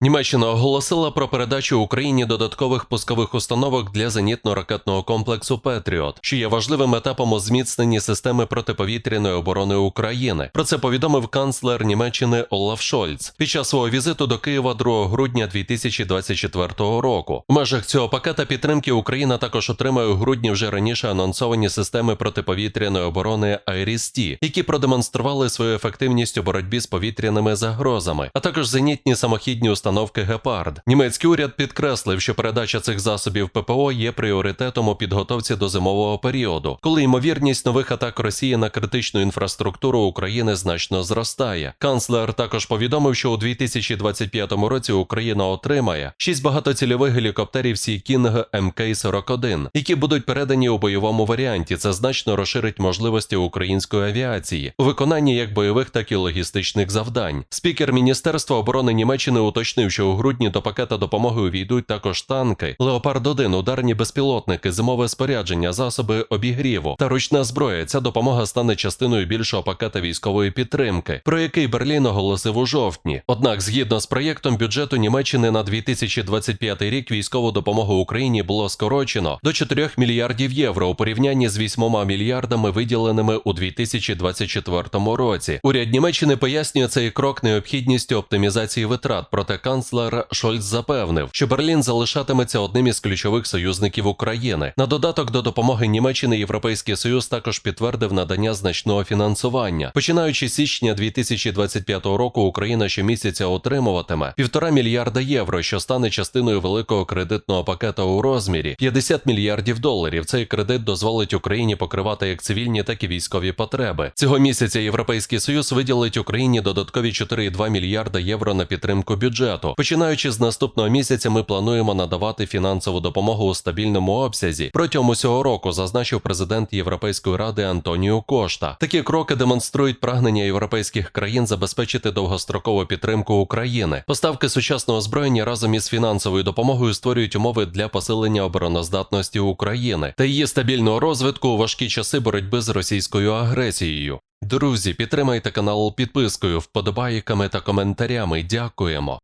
Німеччина оголосила про передачу Україні додаткових пускових установок для зенітно-ракетного комплексу Петріот, що є важливим етапом у зміцненні системи протиповітряної оборони України. Про це повідомив канцлер Німеччини Олаф Шольц під час свого візиту до Києва 2 грудня 2024 року. В межах цього пакета підтримки Україна також отримає у грудні вже раніше анонсовані системи протиповітряної оборони «Айріс-Ті», які продемонстрували свою ефективність у боротьбі з повітряними загрозами, а також зенітні самохідні установки Гепард. Німецький уряд підкреслив, що передача цих засобів ППО є пріоритетом у підготовці до зимового періоду, коли ймовірність нових атак Росії на критичну інфраструктуру України значно зростає. Канцлер також повідомив, що у 2025 році Україна отримає шість багатоцільових гелікоптерів Sea King MK-41, які будуть передані у бойовому варіанті. Це значно розширить можливості української авіації у виконанні як бойових, так і логістичних завдань. Спікер Міністерства оборони Німеччини уточнив, що у грудні до пакета допомоги увійдуть також танки, Леопард 1 ударні безпілотники, зимове спорядження, засоби обігріву та ручна зброя. Ця допомога стане частиною більшого пакета військової підтримки, про який Берлін оголосив у жовтні. Однак, згідно з проєктом бюджету Німеччини на 2025 рік військову допомогу Україні було скорочено до 4 мільярдів євро у порівнянні з 8 мільярдами, виділеними у 2024 році. Уряд Німеччини пояснює цей крок необхідністю оптимізації витрат. Проте канцлер Шольц запевнив, що Берлін залишатиметься одним із ключових союзників України. На додаток до допомоги Німеччини Європейський Союз також підтвердив надання значного фінансування. Починаючи з січня 2025 року, Україна щомісяця отримуватиме півтора мільярда євро, що стане частиною великого кредитного пакета у розмірі 50 мільярдів доларів. Цей кредит дозволить Україні покривати як цивільні, так і військові потреби. Цього місяця Європейський Союз виділить Україні додаткові 4,2 мільярда євро на підтримку бюджету. Починаючи з наступного місяця, ми плануємо надавати фінансову допомогу у стабільному обсязі протягом усього року, зазначив президент Європейської ради Антоніо Кошта. Такі кроки демонструють прагнення європейських країн забезпечити довгострокову підтримку України. Поставки сучасного озброєння разом із фінансовою допомогою створюють умови для посилення обороноздатності України та її стабільного розвитку у важкі часи боротьби з російською агресією. Друзі, підтримайте канал підпискою, вподобайками та коментарями. Дякуємо.